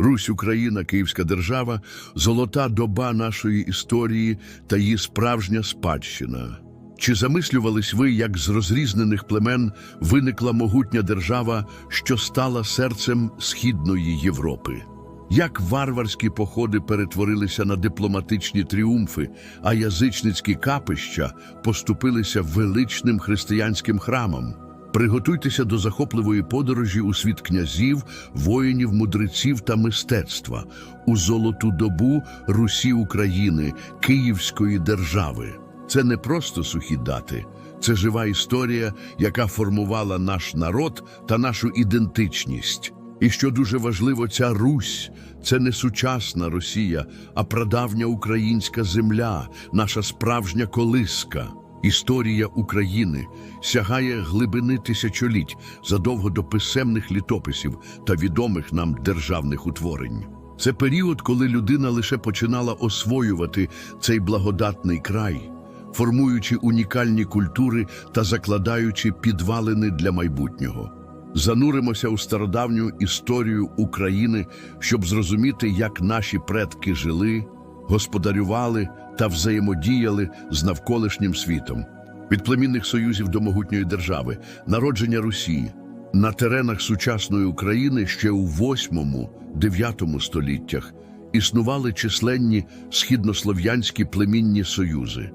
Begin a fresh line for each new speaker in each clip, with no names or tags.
Русь, Україна, Київська держава, золота доба нашої історії та її справжня спадщина. Чи замислювались ви, як з розрізнених племен виникла могутня держава, що стала серцем Східної Європи? Як варварські походи перетворилися на дипломатичні тріумфи, а язичницькі капища поступилися величним християнським храмам? Приготуйтеся до захопливої подорожі у світ князів, воїнів, мудреців та мистецтва у золоту добу Русі України, Київської держави. Це не просто сухі дати, це жива історія, яка формувала наш народ та нашу ідентичність. І що дуже важливо, ця Русь це не сучасна Росія, а прадавня українська земля, наша справжня колиска. Історія України сягає глибини тисячоліть задовго до писемних літописів та відомих нам державних утворень. Це період, коли людина лише починала освоювати цей благодатний край, формуючи унікальні культури та закладаючи підвалини для майбутнього. Зануримося у стародавню історію України, щоб зрозуміти, як наші предки жили, господарювали та взаємодіяли з навколишнім світом. Від племінних союзів до могутньої держави, народження Русі на теренах сучасної України ще у 8-9 століттях існували численні східнослов'янські племінні союзи,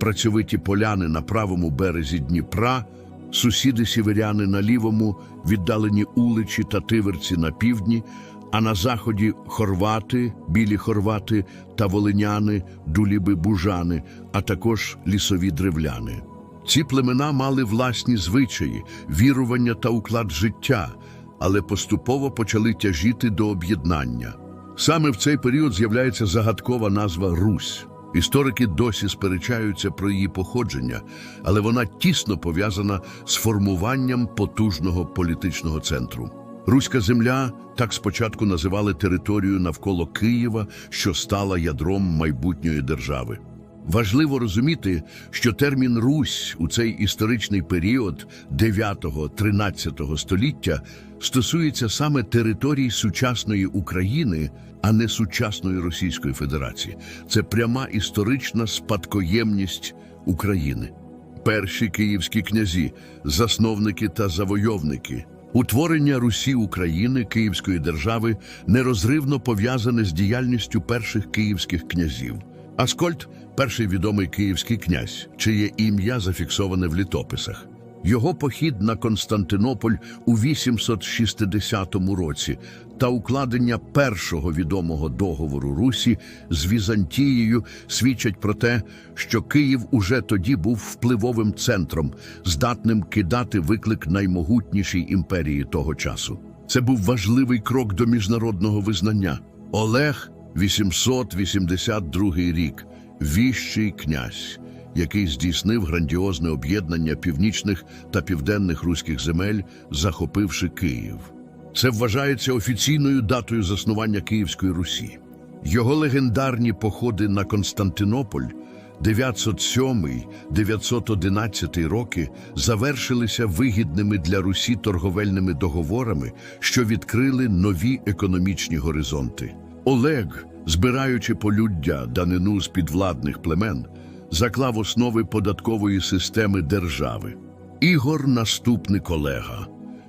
працьовиті поляни на правому березі Дніпра, сусіди сіверяни на лівому, віддалені уличі та тиверці на півдні, а на заході хорвати, білі хорвати та волиняни, дуліби бужани, а також лісові древляни. Ці племена мали власні звичаї, вірування та уклад життя, але поступово почали тяжіти до об'єднання. Саме в цей період з'являється загадкова назва Русь. Історики досі сперечаються про її походження, але вона тісно пов'язана з формуванням потужного політичного центру. Руська земля так спочатку називали територію навколо Києва, що стала ядром майбутньої держави. Важливо розуміти, що термін Русь у цей історичний період 9-13 століття стосується саме територій сучасної України, а не сучасної Російської Федерації. Це пряма історична спадкоємність України. Перші київські князі, засновники та завойовники. Утворення Русі України, Київської держави, нерозривно пов'язане з діяльністю перших київських князів. Аскольд перший відомий київський князь, чиє ім'я зафіксоване в літописах. Його похід на Константинополь у 860 році та укладення першого відомого договору Русі з Візантією свідчать про те, що Київ уже тоді був впливовим центром, здатним кидати виклик наймогутнішій імперії того часу. Це був важливий крок до міжнародного визнання. Олег 882 рік, віщий князь, який здійснив грандіозне об'єднання північних та південних руських земель, захопивши Київ. Це вважається офіційною датою заснування Київської Русі. Його легендарні походи на Константинополь 907-911 роки завершилися вигідними для Русі торговельними договорами, що відкрили нові економічні горизонти. Олег, збираючи полюддя данину з підвладних племен, заклав основи податкової системи держави. Ігор наступний колега.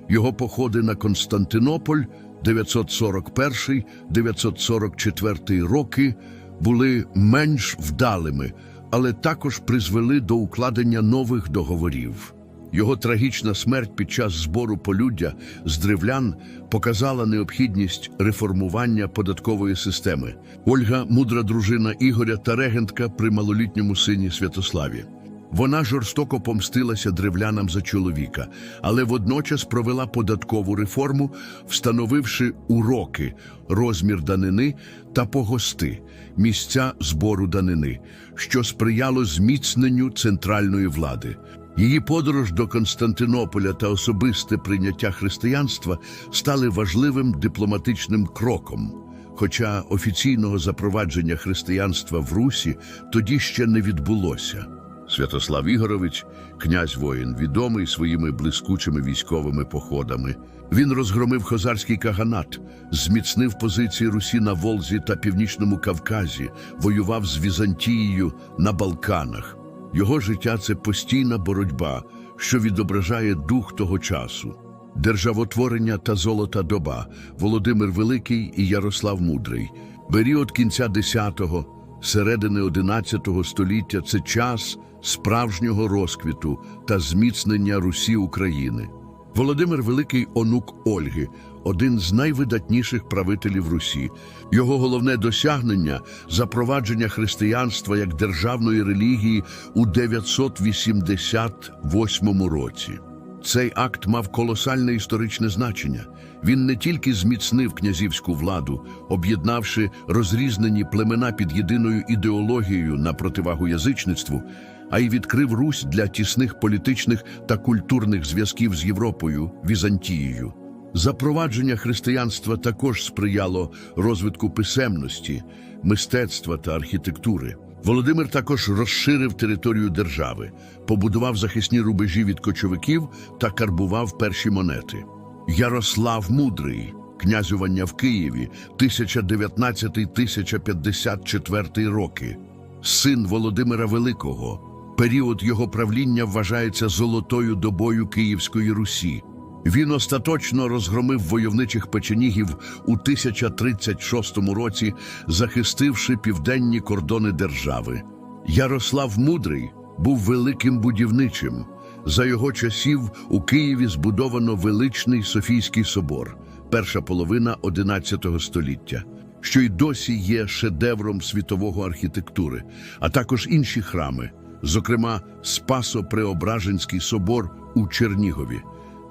Його походи на Константинополь 941-944 роки були менш вдалими, але також призвели до укладення нових договорів. Його трагічна смерть під час збору полюддя з древлян показала необхідність реформування податкової системи. Ольга, мудра дружина Ігоря та регентка при малолітньому сині Святославі. Вона жорстоко помстилася древлянам за чоловіка, але водночас провела податкову реформу, встановивши уроки, розмір данини та погости, місця збору данини, що сприяло зміцненню центральної влади. Її подорож до Константинополя та особисте прийняття християнства стали важливим дипломатичним кроком. Хоча офіційного запровадження християнства в Русі тоді ще не відбулося. Святослав Ігорович, князь воїн, відомий своїми блискучими військовими походами. Він розгромив хозарський каганат, зміцнив позиції Русі на Волзі та Північному Кавказі, воював з Візантією на Балканах. Його життя це постійна боротьба, що відображає дух того часу. Державотворення та золота доба Володимир Великий і Ярослав Мудрий. Період кінця X, середини XI століття це час справжнього розквіту та зміцнення Русі України. Володимир Великий онук Ольги, один з найвидатніших правителів Русі. Його головне досягнення запровадження християнства як державної релігії у 988 році. Цей акт мав колосальне історичне значення. Він не тільки зміцнив князівську владу, об'єднавши розрізнені племена під єдиною ідеологією на противагу язичництву, а й відкрив Русь для тісних політичних та культурних зв'язків з Європою, Візантією. Запровадження християнства також сприяло розвитку писемності, мистецтва та архітектури. Володимир також розширив територію держави, побудував захисні рубежі від кочовиків та карбував перші монети. Ярослав Мудрий, князювання в Києві, 1019-1054 роки, син Володимира Великого. Період його правління вважається золотою добою Київської Русі. Він остаточно розгромив войовничих печенігів у 1036 році, захистивши південні кордони держави. Ярослав Мудрий був великим будівничим. За його часів у Києві збудовано величний Софійський собор, перша половина XI століття, що й досі є шедевром світового архітектури, а також інші храми, зокрема Спасо-Преображенський собор у Чернігові.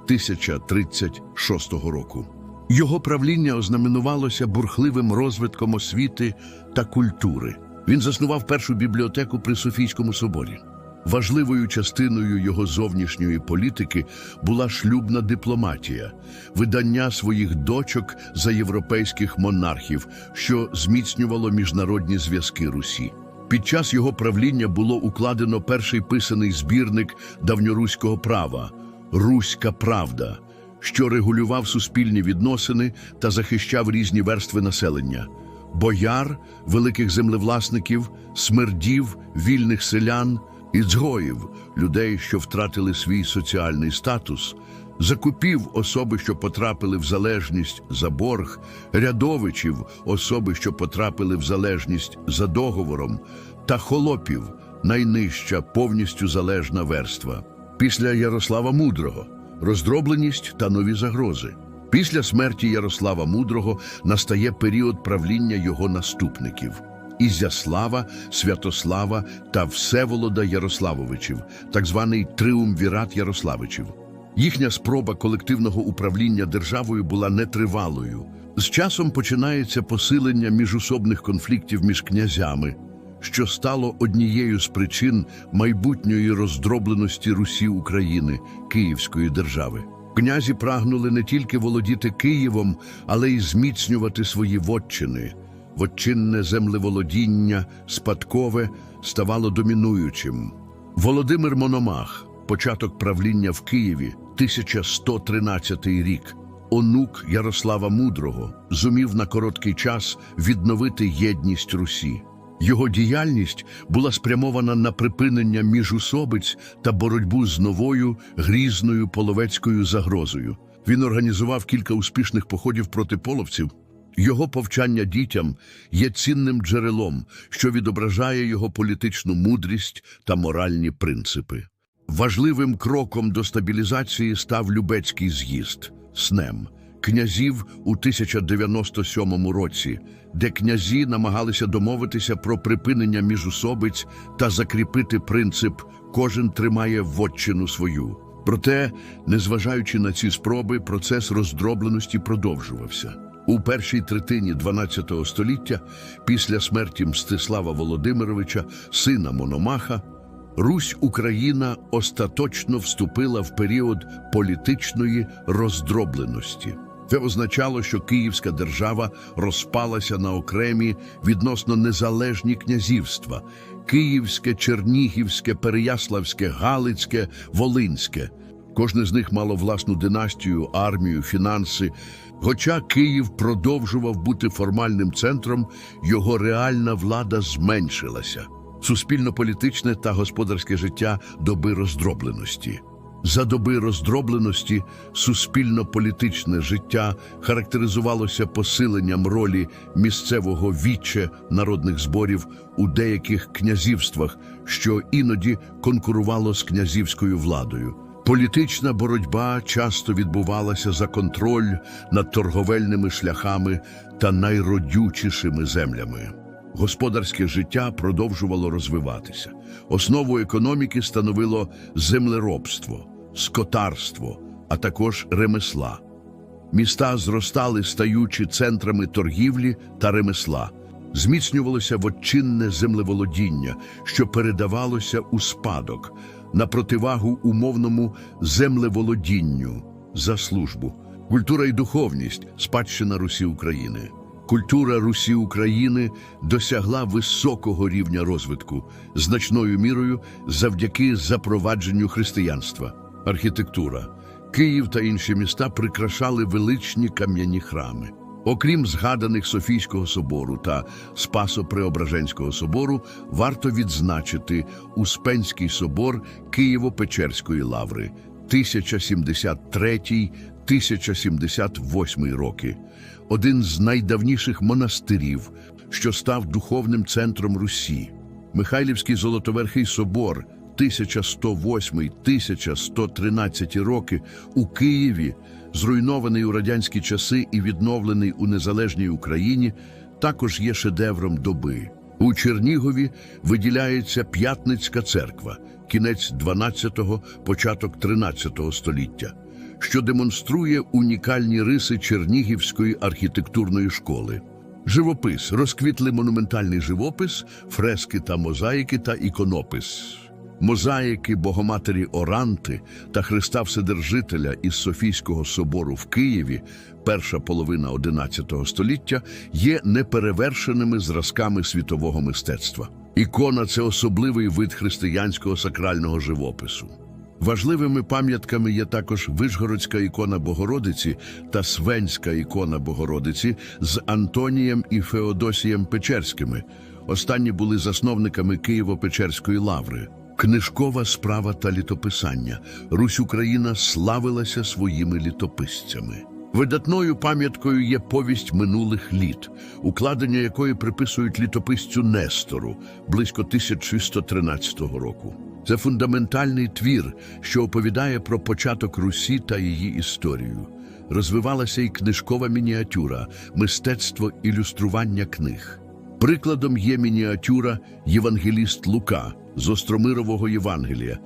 1036 року. Його правління ознаменувалося бурхливим розвитком освіти та культури. Він заснував першу бібліотеку при Софійському соборі. Важливою частиною його зовнішньої політики була шлюбна дипломатія, видання своїх дочок за європейських монархів, що зміцнювало міжнародні зв'язки Русі. Під час його правління було укладено перший писаний збірник давньоруського права Руська правда, що регулював суспільні відносини та захищав різні верстви населення бояр, великих землевласників, смердів, вільних селян і дзгоїв, людей, що втратили свій соціальний статус, закупів особи, що потрапили в залежність за борг, рядовичів, особи, що потрапили в залежність за договором, та холопів, найнижча повністю залежна верства. Після Ярослава Мудрого роздробленість та нові загрози. Після смерті Ярослава Мудрого настає період правління його наступників Ізяслава, Святослава та Всеволода Ярославовичів, так званий триумвірат Ярославичів. Їхня спроба колективного управління державою була нетривалою. З часом починається посилення міжусобних конфліктів між князями, що стало однією з причин майбутньої роздробленості Русі України, Київської держави. Князі прагнули не тільки володіти Києвом, але й зміцнювати свої вотчини. Вотчинне землеволодіння, спадкове, ставало домінуючим. Володимир Мономах, початок правління в Києві, 1113 рік, онук Ярослава Мудрого, зумів на короткий час відновити єдність Русі. Його діяльність була спрямована на припинення міжусобиць та боротьбу з новою грізною половецькою загрозою. Він організував кілька успішних походів проти половців. Його повчання дітям є цінним джерелом, що відображає його політичну мудрість та моральні принципи. Важливим кроком до стабілізації став Любецький з'їзд СНЕМ князів у 1097 році, де князі намагалися домовитися про припинення міжусобиць та закріпити принцип «кожен тримає вотчину свою». Проте, незважаючи на ці спроби, процес роздробленості продовжувався. У першій третині XII століття, після смерті Мстислава Володимировича, сина Мономаха, Русь Україна остаточно вступила в період політичної роздробленості. Це означало, що Київська держава розпалася на окремі відносно незалежні князівства: Київське, Чернігівське, Переяславське, Галицьке, Волинське. Кожне з них мало власну династію, армію, фінанси. Хоча Київ продовжував бути формальним центром, його реальна влада зменшилася. Суспільно-політичне та господарське життя доби роздробленості. За доби роздробленості суспільно-політичне життя характеризувалося посиленням ролі місцевого віче народних зборів у деяких князівствах, що іноді конкурувало з князівською владою. Політична боротьба часто відбувалася за контроль над торговельними шляхами та найродючішими землями. Господарське життя продовжувало розвиватися. Основу економіки становило землеробство, скотарство, а також ремесла. Міста зростали, стаючи центрами торгівлі та ремесла. Зміцнювалося вотчинне землеволодіння, що передавалося у спадок на противагу умовному землеволодінню за службу. Культура і духовність спадщина Русі України. Культура Русі України досягла високого рівня розвитку, значною мірою завдяки запровадженню християнства. Архітектура. Київ та інші міста прикрашали величні кам'яні храми. Окрім згаданих Софійського собору та Спасо-Преображенського собору, варто відзначити Успенський собор Києво-Печерської лаври 1073-1078 роки, один з найдавніших монастирів, що став духовним центром Русі. Михайлівський Золотоверхий собор 1108-1113 роки у Києві, зруйнований у радянські часи і відновлений у незалежній Україні, також є шедевром доби. У Чернігові виділяється П'ятницька церква, кінець 12-го, початок 13-го століття, що демонструє унікальні риси Чернігівської архітектурної школи. Живопис розквітли монументальний живопис, фрески та мозаїки та іконопис. Мозаїки Богоматері Оранти та Христа Вседержителя із Софійського собору в Києві, перша половина XI століття, є неперевершеними зразками світового мистецтва. Ікона це особливий вид християнського сакрального живопису. Важливими пам'ятками є також Вишгородська ікона Богородиці та Свенська ікона Богородиці з Антонієм і Феодосієм Печерськими. Останні були засновниками Києво-Печерської лаври. Книжкова справа та літописання. Русь Україна славилася своїми літописцями. Видатною пам'яткою є повість минулих літ, укладення якої приписують літописцю Нестору близько 1613 року. Це фундаментальний твір, що оповідає про початок Русі та її історію. Розвивалася і книжкова мініатюра, мистецтво ілюстрування книг. Прикладом є мініатюра Євангеліст Лука з Остромирового Євангелія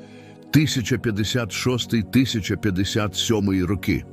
1056-1057 роки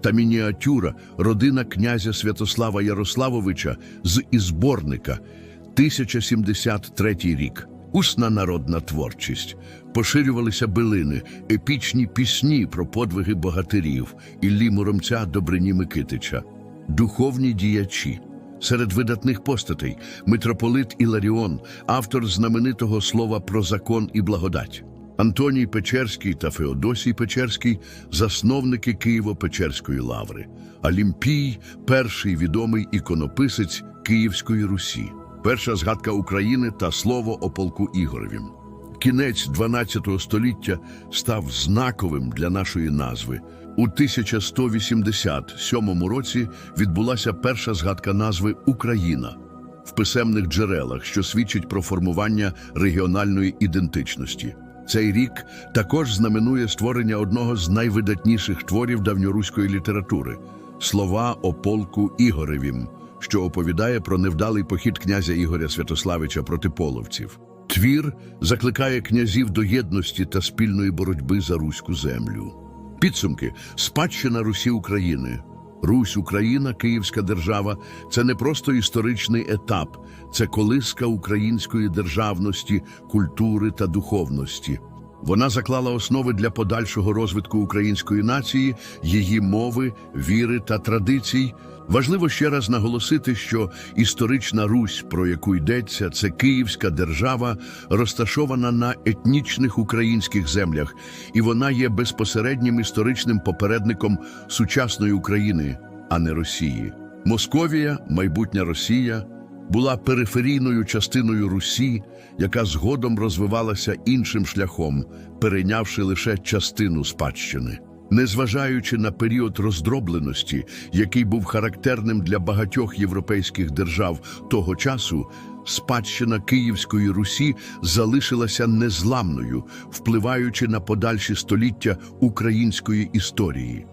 та мініатюра родина князя Святослава Ярославовича з Ізборника 1073 рік. Усна народна творчість. Поширювалися билини, епічні пісні про подвиги богатирів Іллі Муромця Добрині Микитича, духовні діячі. Серед видатних постатей митрополит Іларіон, автор знаменитого слова про закон і благодать. Антоній Печерський та Феодосій Печерський засновники Києво-Печерської лаври. Алімпій перший відомий іконописець Київської Русі. Перша згадка України та слово о полку Ігоревім. Кінець 12 століття став знаковим для нашої назви. У 1187 році відбулася перша згадка назви Україна в писемних джерелах, що свідчить про формування регіональної ідентичності. Цей рік також знаменує створення одного з найвидатніших творів давньоруської літератури слова о полку Ігоревім, що оповідає про невдалий похід князя Ігоря Святославича проти половців. Твір закликає князів до єдності та спільної боротьби за руську землю. Підсумки спадщина Русі України. Русь, Україна, Київська держава це не просто історичний етап, це колиска української державності, культури та духовності. Вона заклала основи для подальшого розвитку української нації, її мови, віри та традицій. Важливо ще раз наголосити, що історична Русь, про яку йдеться, це Київська держава, розташована на етнічних українських землях, і вона є безпосереднім історичним попередником сучасної України, а не Росії. Московія, майбутня Росія, була периферійною частиною Русі, яка згодом розвивалася іншим шляхом, перейнявши лише частину спадщини. Незважаючи на період роздробленості, який був характерним для багатьох європейських держав того часу, спадщина Київської Русі залишилася незламною, впливаючи на подальші століття української історії.